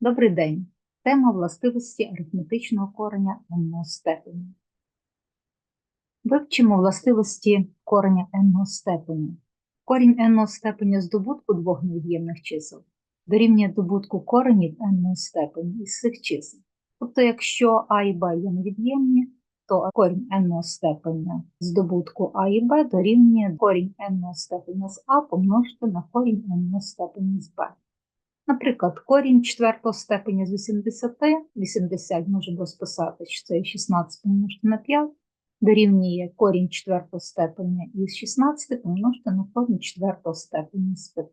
Добрий день. Тема властивості арифметичного кореня n степеня. Вивчимо властивості кореня n степеня. Корінь n степеня здобутку двох невід'ємних чисел дорівнює добутку коренів n степені із цих чисел. Тобто, якщо а і b є невід'ємні, то корінь n степеня здобутку а і b дорівнює корінь n степеня з а помножити на корінь n степеня з b. Наприклад, корінь четвертого степеня з 80, 80 можемо розписати, що це 16 помножити на 5, дорівнює корінь четвертого степеня із 16 помножити на корінь четвертого степеня з 5.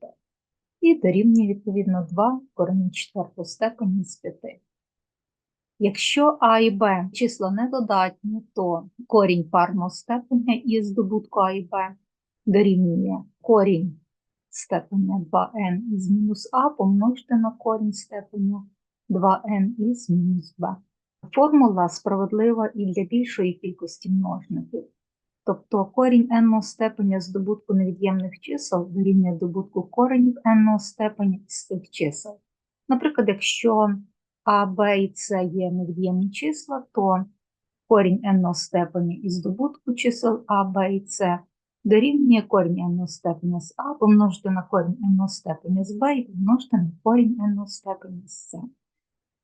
І дорівнює, відповідно, 2 корінь четвертого степеня з 5. Якщо А і Б числа недодатні, то корінь парного степеня із здобутку А і Б дорівнює корінь степеня 2n із мінус а помножити на корінь степеня 2n із мінус b. Формула справедлива і для більшої кількості множників. Тобто корінь n степеня здобутку невід'ємних чисел дорівнює добутку коренів n степеня із цих чисел. Наприклад, якщо а, Б і С є невід'ємні числа, то корінь n степеня із добутку чисел А, Б і С дорівнює корінь n степеня з А помножити на корінь n степеня з Б і помножити на корінь n степеня з С.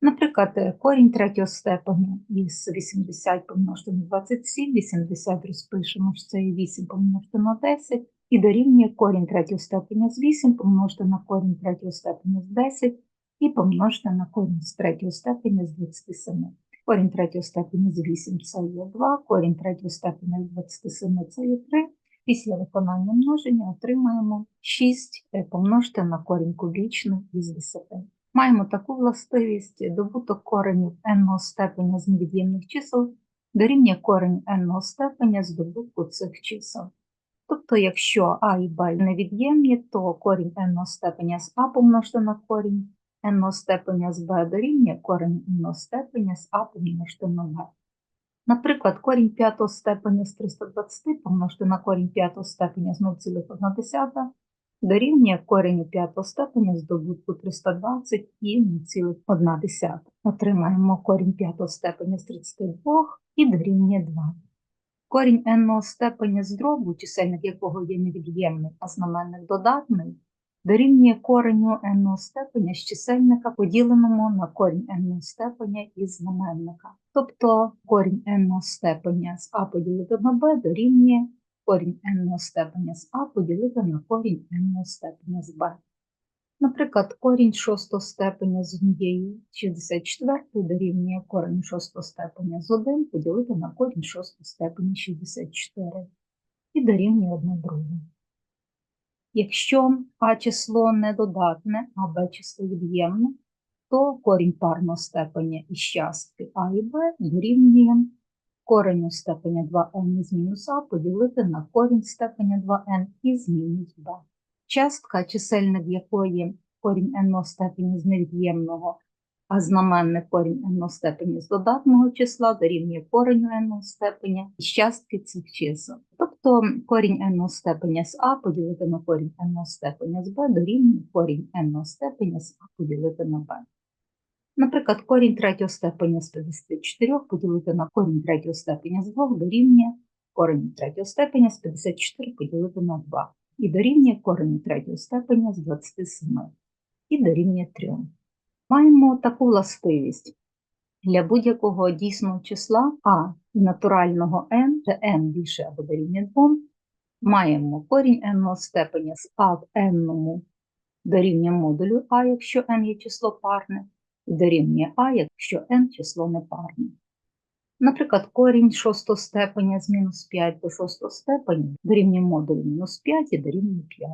Наприклад, корінь третього степеня із 80 помножити на 27, 80 розпишемо, що це є 8 помножити на 10, і дорівнює корінь третього степеня з 8 помножити на корінь третього степеня з 10 і помножити на корінь з третього степеня з 27. Корінь третього степеня з 8 це є 2, корінь третього степеня з 27 це є 3, Після виконання множення отримаємо 6 е, помножити на корінь кубічний із 10. Маємо таку властивість добуток коренів n степеня з невід'ємних чисел дорівнює корень n степеня з добутку цих чисел. Тобто, якщо а і b невід'ємні, то корінь n степеня з а помножити на корінь n степеня з b дорівнює корінь n степеня з а помножити на b. Наприклад, корінь п'ятого степеня з 320 помножити на корінь п'ятого степеня з 0,1 дорівнює корінь п'ятого степеня з добутку 320 і 0,1. Отримаємо корінь п'ятого степеня з 32 і дорівнює 2. Корінь n степеня з дробу, чисельник якого є невід'ємний, а знаменник додатний, дорівнює кореню n степеня з чисельника, поділеному на корінь n степеня із знаменника. Тобто корінь n степеня з а поділити на b дорівнює корінь n степеня з а поділити на корінь n степеня з b. Наприклад, корінь шостого степеня з однією 64 дорівнює корінь шостого степеня з 1 поділити на корінь шостого степеня 64 і дорівнює 1 другу. Якщо А число недодатне, а Б число від'ємне, то корінь парного степеня із частки А і Б дорівнює кореню степеня 2n із мінус А поділити на корінь степеня 2n із мінус Б. Частка, чисельник якої корінь n степені з невід'ємного а знаменник корінь n степені з додатного числа дорівнює кореню n степеня із частки цих чисел. Тобто корінь n степеня з а поділити на корінь n степеня з b дорівнює корінь n степеня з а поділити на b. Наприклад, корінь третього степеня з 54 поділити на корінь третього степеня з 2 дорівнює корінь третього степеня з 54 поділити на 2 і дорівнює корінь третього степеня з 27 і дорівнює 3. Маємо таку властивість. Для будь-якого дійсного числа А і натурального n, де n більше або дорівнює 2, маємо корінь n степеня з А в n дорівнює модулю А, якщо n є число парне, і дорівнює А, якщо n число непарне. Наприклад, корінь шостого степеня з мінус 5 до шостого степеня дорівнює модулю мінус 5 і дорівнює 5.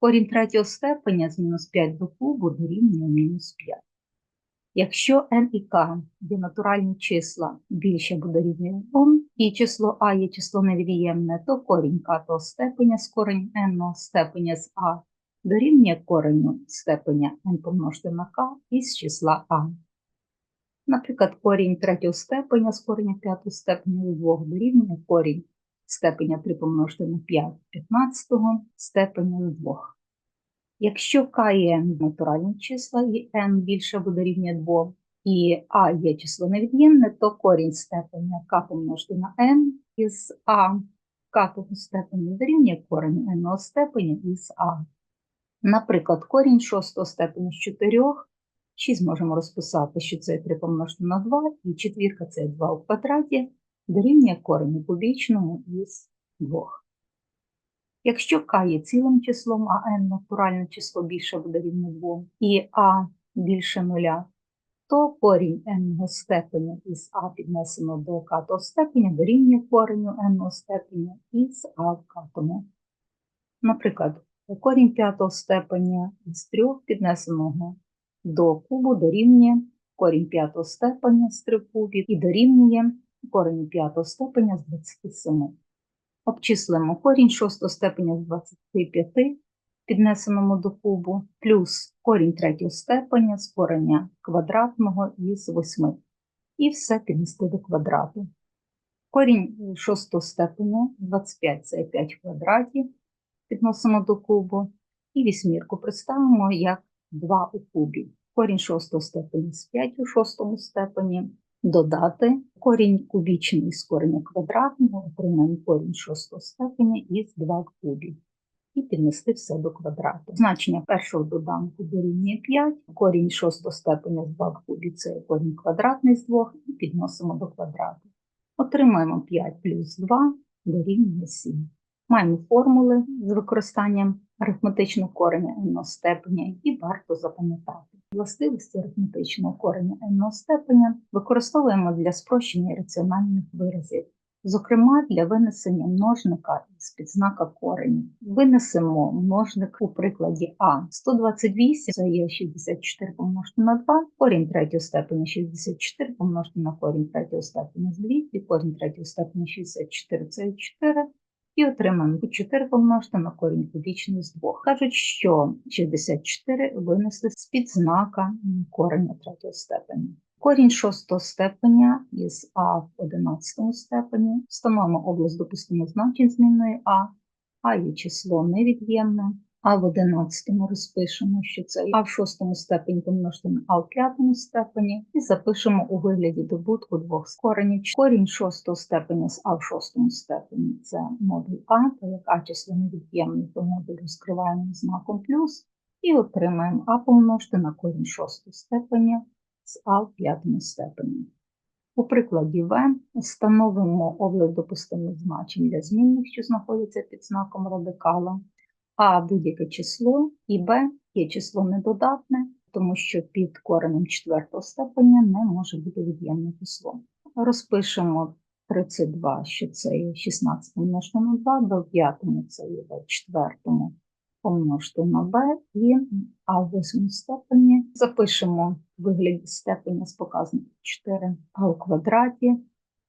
Корінь третього степеня з мінус 5 до кубу дорівнює мінус 5. Якщо n і k є натуральні числа більше буде рівня 2, і число а є число невід'ємне, то корінь k степеня з корень n степеня з а дорівнює кореню степеня n помножити на k із числа а. Наприклад, корінь третього степеня з кореня п'ятого степеня з 2 дорівнює корінь степеня 3 помножити на 5 15 степеня з 2. Якщо і n натуральні числа і n більше або дорівнює 2, і a є число невід'ємне, то корінь степеня k помножити на n із a катого степеня дорівнює корінь n степеня із a. Наприклад, корінь шостого степеня з 4, 6 можемо розписати, що це 3 помножити на 2, і четвірка це 2 у квадраті, дорівнює кореню кубічному із 2. Якщо k є цілим числом, а n натуральне число більше буде рівня 2, і a більше нуля, то корінь n степеня із a піднесено до k степеня дорівнює кореню n степеня із a в катому. Наприклад, корінь п'ятого степеня із 3 піднесеного до кубу дорівнює корінь п'ятого степеня з 3 кубів і дорівнює корінь п'ятого степеня з 27. Обчислимо корінь шостого степеня з 25, піднесеному до кубу, плюс корінь третього степеня з кореня квадратного із 8. І все піднести до квадрату. Корінь шостого степеня 25 це 5 квадратів, підносимо до кубу, і вісьмірку представимо як 2 у кубі. Корінь шостого степеня з 5 у шостому степені додати корінь кубічний з кореня квадратного, отримаємо корінь шостого степеня із 2 в кубі. І піднести все до квадрату. Значення першого доданку дорівнює 5, корінь шостого степеня з 2 в кубі це корінь квадратний з 2 і підносимо до квадрату. Отримаємо 5 плюс 2 дорівнює 7. Маємо формули з використанням арифметичного кореня n степеня, які варто запам'ятати. Властивості арифметичного кореня n степеня використовуємо для спрощення раціональних виразів, зокрема для винесення множника з підзнака кореню. Винесемо множник у прикладі А. 128 це є 64 помножити на 2, корінь третього степеня 64 помножити на корінь третього степеня з 2, корінь третього степеня 64 це 4, і отримаємо 4 помножити на корінь кубічний з 2. Кажуть, що 64 винесли з під знака кореня третього степеня. Корінь шостого степеня із А в 11 степені. Встановимо область допустимо значень змінної А, А є число невід'ємне. А в 11 розпишемо, що це А в шостому степені помножити на А в п'ятому степені, і запишемо у вигляді добутку двох коренів. Корінь шостого степеня з А в шостому степені це модуль А, то як А число невід'ємне, то модуль розкриваємо знаком плюс і отримаємо А помножити на корінь шостого степеня з А в п'ятому степені. У прикладі В встановимо область допустимих значень для змінних, що знаходяться під знаком радикала. А будь-яке число і Б є число недодатне, тому що під коренем четвертого степеня не може бути від'ємне число. Розпишемо 32, що це є 16 помножити на 2, до п'ятому це є в четвертому помножити на b і а в восьмому степені запишемо в вигляді степеня з показником 4 а у квадраті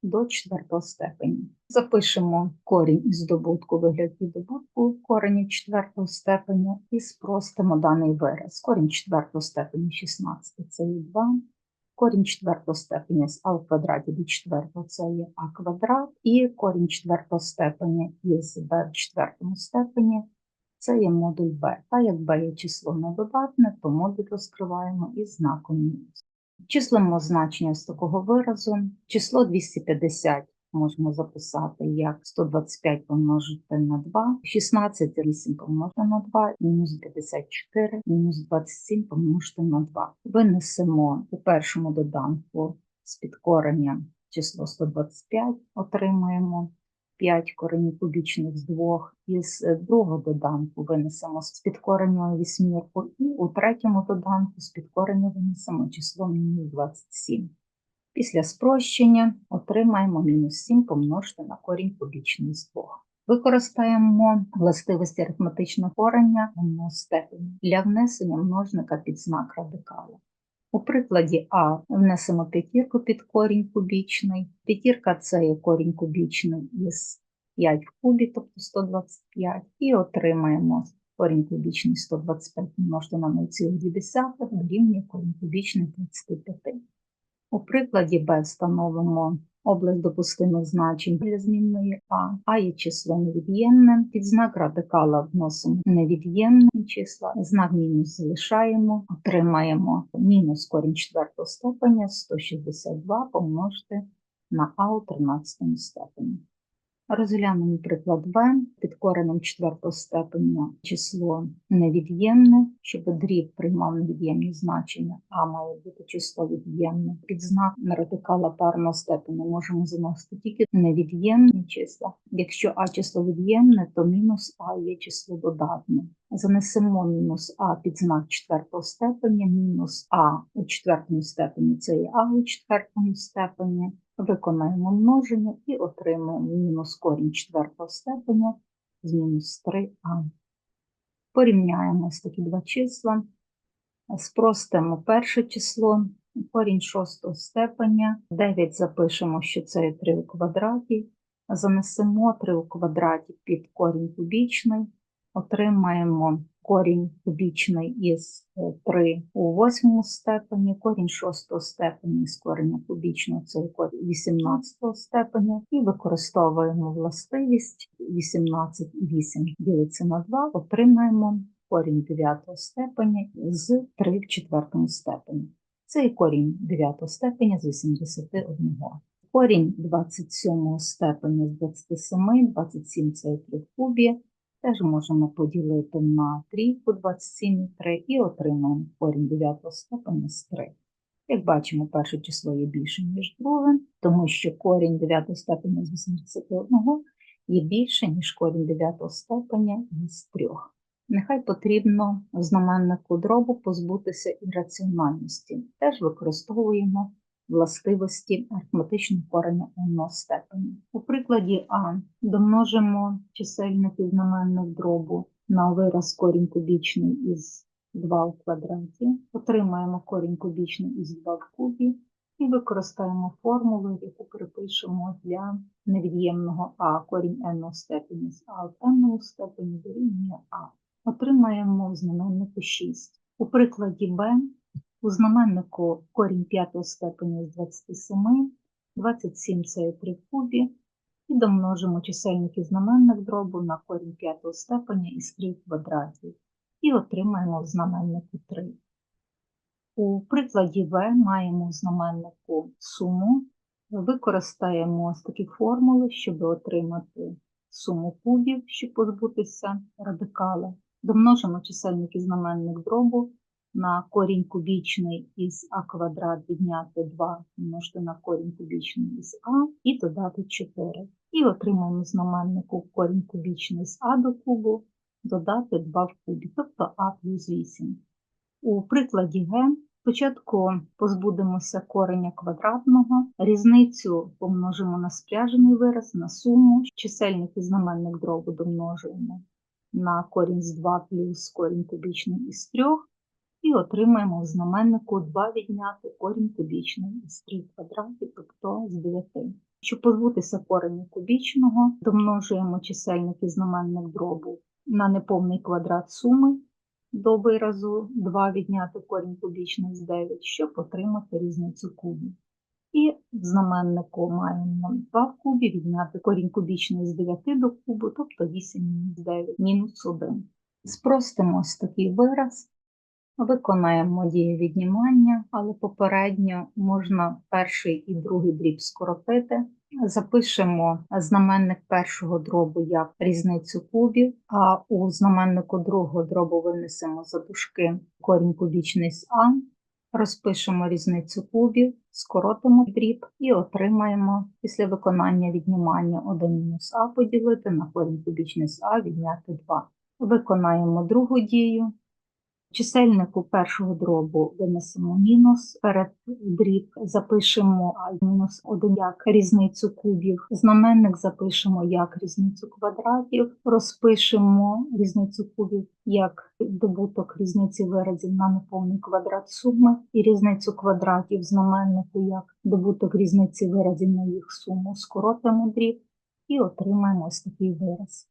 до четвертого степені. Запишемо корінь із добутку в вигляді добутку корені четвертого степеня і спростимо даний вираз. Корінь четвертого степені 16 це є 2. Корінь четвертого степеня з а в квадраті до четвертого це є а квадрат, і корінь четвертого степеня із b в четвертому степені це є модуль b. Та як b є число недодатне, то модуль розкриваємо із знаком мінус. Числимо значення з такого виразу. Число 250 можемо записати як 125 помножити на 2, 16 8 помножити на 2, мінус 54, мінус 27 помножити на 2. Винесемо у першому доданку з підкорення число 125, отримаємо 5 коренів кубічних з 2, із другого доданку винесемо з підкорення вісьмірку, і у третьому доданку з підкорення винесемо число мінус 27. Після спрощення отримаємо мінус 7 помножити на корінь кубічний з 2. Використаємо властивості арифметичного корення в степені для внесення множника під знак радикала. У прикладі А внесемо п'ятірку під корінь кубічний. П'ятірка це є корінь кубічний із 5 в кубі, тобто 125, і отримаємо корінь кубічний 125 помножити на 0,2 дорівнює корінь кубічний 35. У прикладі Б встановимо область допустимих значень для змінної А, А є число невід'ємне, під знак радикала вносимо невід'ємне числа, знак мінус залишаємо, отримаємо мінус корінь четвертого степеня 162 помножити на А у 13 степені. Розглянемо приклад В. Під коренем четвертого степеня число невід'ємне, щоб дріб приймав невід'ємні значення, а має бути число від'ємне. Під знак радикала парного степеня можемо заносити тільки невід'ємні числа. Якщо А число від'ємне, то мінус А є число додатне. Занесемо мінус А під знак четвертого степеня, мінус А у четвертому степені це є А у четвертому степені. Виконаємо множення і отримаємо мінус корінь четвертого степеня з мінус 3а. Порівняємо ось такі два числа. Спростимо перше число, корінь шостого степеня. 9 запишемо, що це є 3 у квадраті. Занесемо 3 у квадраті під корінь кубічний. Отримаємо корінь кубічний із 3 у восьмому степені, корінь шостого степені з кореня кубічного це корінь 18 степеня, і використовуємо властивість 18 і 8 ділиться на 2, отримаємо корінь 9 степеня з 3 в 4 степені. Це і корінь 9 степеня з 81. Корінь 27 степеня з 27, 27 це 3 в кубі. Теж можемо поділити на трійку 27,3 і отримаємо корінь 9 степеня з 3. Як бачимо, перше число є більше, ніж друге, тому що корінь 9 степеня з 81 є більше, ніж корінь 9 степеня із 3. Нехай потрібно знаменнику дробу позбутися ірраціональності. Теж використовуємо властивості арифметичного кореня n степені. У прикладі А домножимо чисельники знаменник дробу на вираз корінь кубічний із 2 в квадраті, отримаємо корінь кубічний із 2 в кубі і використаємо формулу, яку перепишемо для невід'ємного А корінь n степені з А в n степені дорівнює А. Отримаємо в знаменнику 6. У прикладі Б у знаменнику корінь п'ятого степеня з 27, 27 це 3 в кубі, і домножимо чисельники знаменник дробу на корінь п'ятого степеня із 3 в квадраті, і отримаємо в знаменнику 3. У прикладі В маємо в знаменнику суму, використаємо ось такі формули, щоб отримати суму кубів, щоб позбутися радикала. Домножимо чисельники знаменник дробу на корінь кубічний із а квадрат відняти 2 множити на корінь кубічний із а і додати 4. І отримаємо знаменнику корінь кубічний з а до кубу, додати 2 в кубі, тобто а плюс 8. У прикладі Г спочатку позбудемося кореня квадратного, різницю помножимо на спряжений вираз, на суму, чисельник і знаменник дробу домножуємо на корінь з 2 плюс корінь кубічний із 3, і отримаємо в знаменнику 2 відняти корінь кубічний із 3 квадратів, тобто з 9. Щоб позбутися кореня кубічного, домножуємо чисельник і знаменник дробу на неповний квадрат суми до виразу 2 відняти корінь кубічний з 9, щоб отримати різницю кубів. І в знаменнику маємо 2 в кубі відняти корінь кубічний з 9 до кубу, тобто 8 мінус 9, мінус 1. Спростимо ось такий вираз. Виконаємо дію віднімання, але попередньо можна перший і другий дріб скоротити. Запишемо знаменник першого дробу як різницю кубів, а у знаменнику другого дробу винесемо за дужки корінь кубічний з А, розпишемо різницю кубів, скоротимо дріб і отримаємо після виконання віднімання 1 мінус А поділити на корінь кубічний з А відняти 2. Виконаємо другу дію. Чисельнику першого дробу винесемо мінус, перед дріб запишемо мінус 1 як різницю кубів, знаменник запишемо як різницю квадратів, розпишемо різницю кубів як добуток різниці виразів на неповний квадрат суми і різницю квадратів знаменнику як добуток різниці виразів на їх суму, скоротимо дріб і отримаємо ось такий вираз.